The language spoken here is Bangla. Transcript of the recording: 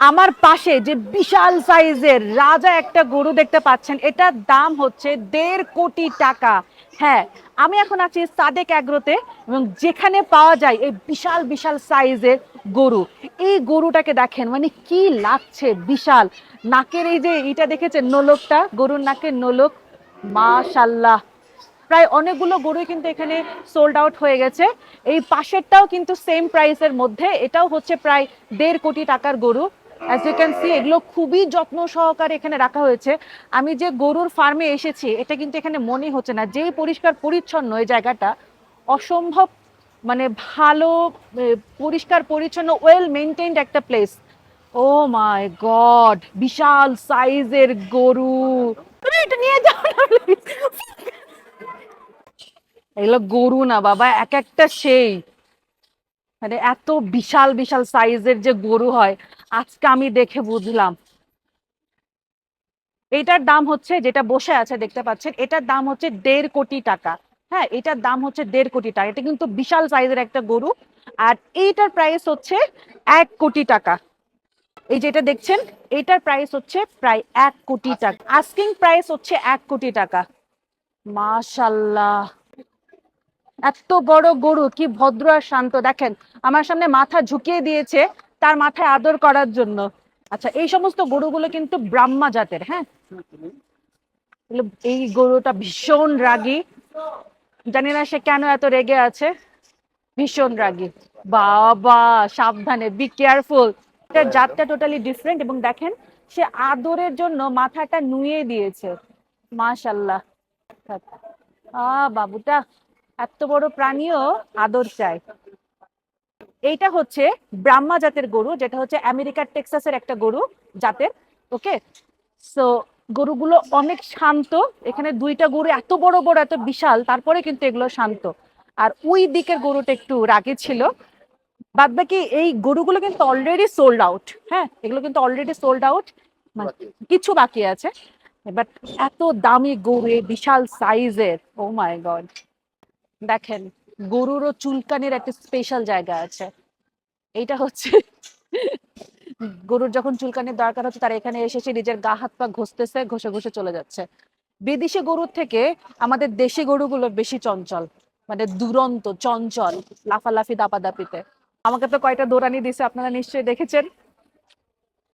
আমার পাশে যে বিশাল সাইজের রাজা একটা গরু দেখতে পাচ্ছেন, এটার দাম হচ্ছে দেড় কোটি টাকা। হ্যাঁ আমি এখন আছি সাদেক অ্যাগ্রোতে এবং যেখানে পাওয়া যায় এই বিশাল বিশাল সাইজের গরু। এই গরুটাকে দেখেন মানে কি লাগছে, বিশাল। নাকের এই যে এটা দেখেছেন, নোলকটা? গরুর নাকের নোলক? মাশাল্লাহ প্রায় অনেকগুলো গরুই কিন্তু এখানে সোল্ড আউট হয়ে গেছে। এই পাশেরটাও কিন্তু সেম প্রাইসের মধ্যে, এটাও হচ্ছে প্রায় দেড় কোটি টাকার গরু। অ্যাজ ইউ ক্যান সি এগুলো খুবই যত্ন সহকারে এখানে রাখা হয়েছে। আমি যে গরুর ফার্মে এসেছি, এটা কিন্তু এখানে মনে হচ্ছে না। যেই পরিষ্কার পরিচ্ছন্ন এই জায়গাটা, অসম্ভব মানে ভালো পরিষ্কার, পরিচ্ছন্ন ওয়েল মেনটেইনড একটা প্লেস ও মাই গড বিশাল সাইজের গরু। এটা নিয়ে এগুলো গরু না বাবা, এক একটা সেই। মানে এত বিশাল বিশাল সাইজের যে গরু হয় আজকে আমি দেখে বুঝলাম। এটার দাম হচ্ছে যেটা বসে আছে দেখতে পাচ্ছেন এটার দাম হচ্ছে দেড় কোটি টাকা। হ্যাঁ এটার দাম হচ্ছে দেড় কোটি টাকা। এটা কিন্তু বিশাল সাইজের একটা গরু। আর এইটার প্রাইস হচ্ছে এক কোটি টাকা। এই যেটা দেখছেন এটার প্রাইস হচ্ছে প্রায় এক কোটি টাকা। আস্কিং প্রাইস হচ্ছে এক কোটি টাকা। মাশাল্লাহ এত বড় গরু কি ভদ্র আর শান্ত। দেখেন আমার সামনে মাথা ঝুঁকিয়ে দিয়েছে। তার মাথায় আদর করার জন্য। আচ্ছা এই সমস্ত গরুগুলো কিন্তু ব্রাহ্মা জাতের হ্যাঁ? এই গরুটা ভীষণ রাগী। জানি না সে কেন এত রেগে আছে। ভীষণ রাগী। বাবা, সাবধানে বি কেয়ারফুল এটার জাতটা টোটালি ডিফারেন্ট এবং দেখেন, সে আদরের জন্য মাথাটা নুয়ে দিয়েছে। মাশাল্লাহ আ বাবুটা, এত বড় প্রাণীও আদর চায়। এইটা হচ্ছে ব্রাহ্মা জাতের গরু যেটা হচ্ছে আমেরিকার টেক্সাসের একটা গরু জাতের ওকে? সো গরুগুলো অনেক শান্ত এখানে দুইটা গরু এত বড় বড় এত বিশাল তারপরে কিন্তু এগুলো শান্ত। আর ওই দিকের গরুটা একটু রাগে ছিল। বাদ বাকি এই গরুগুলো কিন্তু অলরেডি সোল্ড আউট হ্যাঁ? এগুলো কিন্তু অলরেডি সোল্ড আউট কিছু বাকি আছে। বাট এত দামি গরু বিশাল সাইজের ও মাই গড দেখেন গরুরও চুলকানির একটা স্পেশাল জায়গা আছে। এইটা হচ্ছে গরুর যখন চুলকানির দরকার হচ্ছে, তারা এখানে এসে এসে নিজের গা, হাত, পা ঘষতেছে, ঘষে ঘষে চলে যাচ্ছে। বিদেশি গরুর থেকে আমাদের দেশি গরুগুলো বেশি চঞ্চল মানে দুরন্ত, চঞ্চল, লাফালাফি, দাপাদাপিতে। আমাকে তো কয়টা দৌড়ানি দিছে, আপনারা নিশ্চয়ই দেখেছেন।